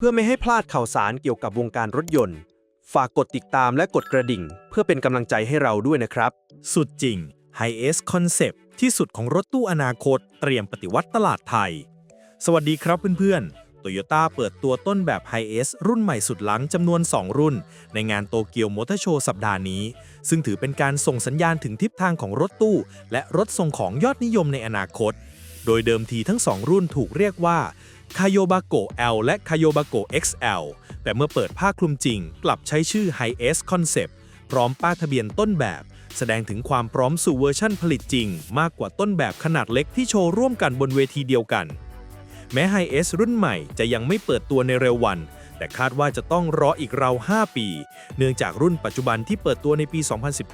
เพื่อไม่ให้พลาดข่าวสารเกี่ยวกับวงการรถยนต์ ฝากกดติดตามและกดกระดิ่ง เพื่อเป็นกำลังใจให้เราด้วยนะครับ สุดจริง High S Concept ที่สุดของรถตู้อนาคต เตรียมปฏิวัติตลาดไทย สวัสดีครับเพื่อนๆ Toyota เปิดตัวต้นแบบ High S รุ่นใหม่สุดหลังจำนวน 2 รุ่น ในงานโตเกียวมอเตอร์โชว์สัปดาห์นี้ ซึ่งถือเป็นการส่งสัญญาณถึงทิศทางของรถตู้ และรถส่งของยอดนิยมในอนาคต โดยเดิมทีทั้ง 2 รุ่นถูกเรียกว่า k a y o b a g o L และ k a y o b a g o XL แต่เมื่อเปิดผ้าคลุมจริง กลับใช้ชื่อ High S Concept พร้อมป้ายทะเบียนต้นแบบ แสดงถึงความพร้อมสู่เวอร์ชั่นผลิตจริง มากกว่าต้นแบบขนาดเล็กที่โชว์ร่วมกันบนเวทีเดียวกัน แม้ High S รุ่นใหม่จะยังไม่เปิดตัวในเร็ววัน แต่คาดว่าจะต้องรออีกราว 5 ปี เนื่องจากรุ่นปัจจุบันที่เปิดตัวในปี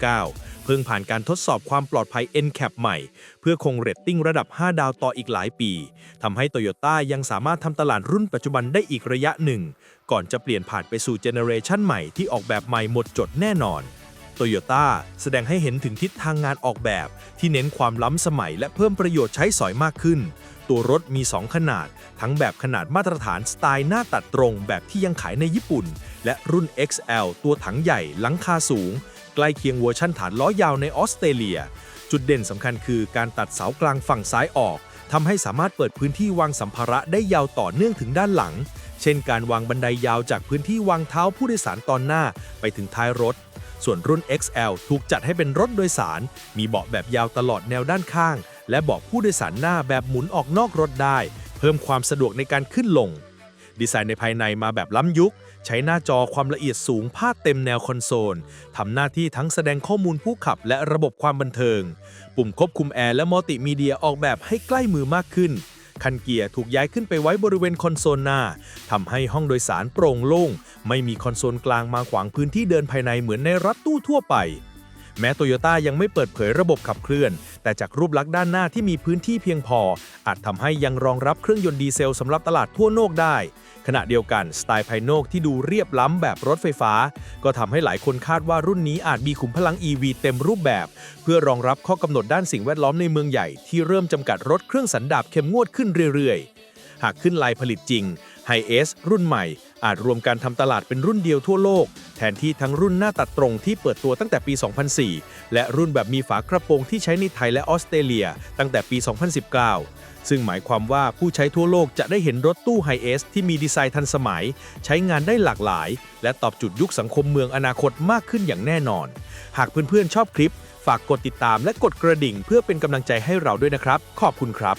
2019 เพิ่งผ่านการทดสอบความปลอดภัย NCAP ใหม่ เพื่อคงเรตติ้งระดับ 5 ดาวต่ออีกหลายปีทำให้ Toyota ยังสามารถทำตลาดรุ่นปัจจุบันได้อีกระยะหนึ่ง ก่อนจะเปลี่ยนผ่านไปสู่เจเนเรชันใหม่ที่ออกแบบใหม่หมดจดแน่นอนโตโยต้าแสดงให้เห็นถึงทิศทางงานออกแบบที่เน้นความล้ำสมัยและเพิ่มประโยชน์ใช้สอยมากขึ้น ตัวรถมี 2 ขนาด ทั้งแบบขนาดมาตรฐานสไตล์หน้าตัดตรงแบบที่ยังขายในญี่ปุ่น และรุ่น XL ตัวถังใหญ่หลังคาสูง ใกล้เคียงเวอร์ชั่นฐานล้อยาวในออสเตรเลีย จุดเด่นสำคัญคือการตัดเสากลางฝั่งซ้ายออกทำให้สามารถเปิดพื้นที่วางสัมภาระได้ยาวต่อเนื่องถึงด้านหลัง เช่น การวางบันไดยาวจากพื้นที่วางเท้าผู้โดยสารตอนหน้าไปถึงท้ายรถ ส่วนรุ่น XL ถูกจัดให้เป็นรถโดยสาร มีเบาะแบบยาวตลอดแนวด้านข้าง และบาะผู้โดยสารหน้าแบบหมุนออกนอกรถได้ เพิ่มความสะดวกในการขึ้นลง ดีไซน์ในภายในมาแบบล้ำยุค ใช้หน้าจอความละเอียดสูงพาดเต็มแนวคอนโซลทำหน้าที่ทั้งแสดงข้อมูลผู้ขับและระบบความบันเทิง ปุ่มควบคุมแอร์และมัลติมีเดียออกแบบให้ใกล้มือมากขึ้นคันเกียร์ถูกย้ายขึ้นไปไว้บริเวณคอนโซลหน้าทำให้ห้องโดยสารโปร่งโล่ง ไม่มีคอนโซลกลางมาขวางพื้นที่เดินภายในเหมือนในรถตู้ทั่วไป แม้โตโยต้ายังไม่เปิดเผยระบบขับเคลื่อน แต่จากรูปลักษณ์ด้านหน้าที่มีพื้นที่เพียงพอ อาจทำให้ยังรองรับเครื่องยนต์ดีเซลสำหรับตลาดทั่วโลกได้ ขณะเดียวกันสไตล์ภายนอกที่ดูเรียบล้ำแบบรถไฟฟ้า ก็ทำให้หลายคนคาดว่ารุ่นนี้อาจมีขุมพลัง EV เต็มรูปแบบ เพื่อรองรับข้อกำหนดด้านสิ่งแวดล้อมในเมืองใหญ่ที่เริ่มจำกัดรถเครื่องสันดาปเข้มงวดขึ้นเรื่อยๆ หากขึ้นลายผลิตจริง Hi S รุ่นใหม่อาจรวมการทำตลาดเป็นรุ่นเดียวทั่วโลก แทนที่ทั้งรุ่นหน้าตัดตรงที่เปิดตัวตั้งแต่ปี 2004 และรุ่นแบบมีฝากระโปรงที่ใช้ในไทยและออสเตรเลียตั้งแต่ปี 2019 ซึ่งหมายความว่าผู้ใช้ทั่วโลกจะได้เห็นรถตู้ Hi S ที่มีดีไซน์ทันสมัย ใช้งานได้หลากหลาย และตอบจุดยุคสังคมเมืองอนาคตมากขึ้นอย่างแน่นอน หากเพื่อนๆชอบคลิป ฝากกดติดตามและกดกระดิ่ง เพื่อเป็นกำลังใจให้เราด้วยนะครับ ขอบคุณครับ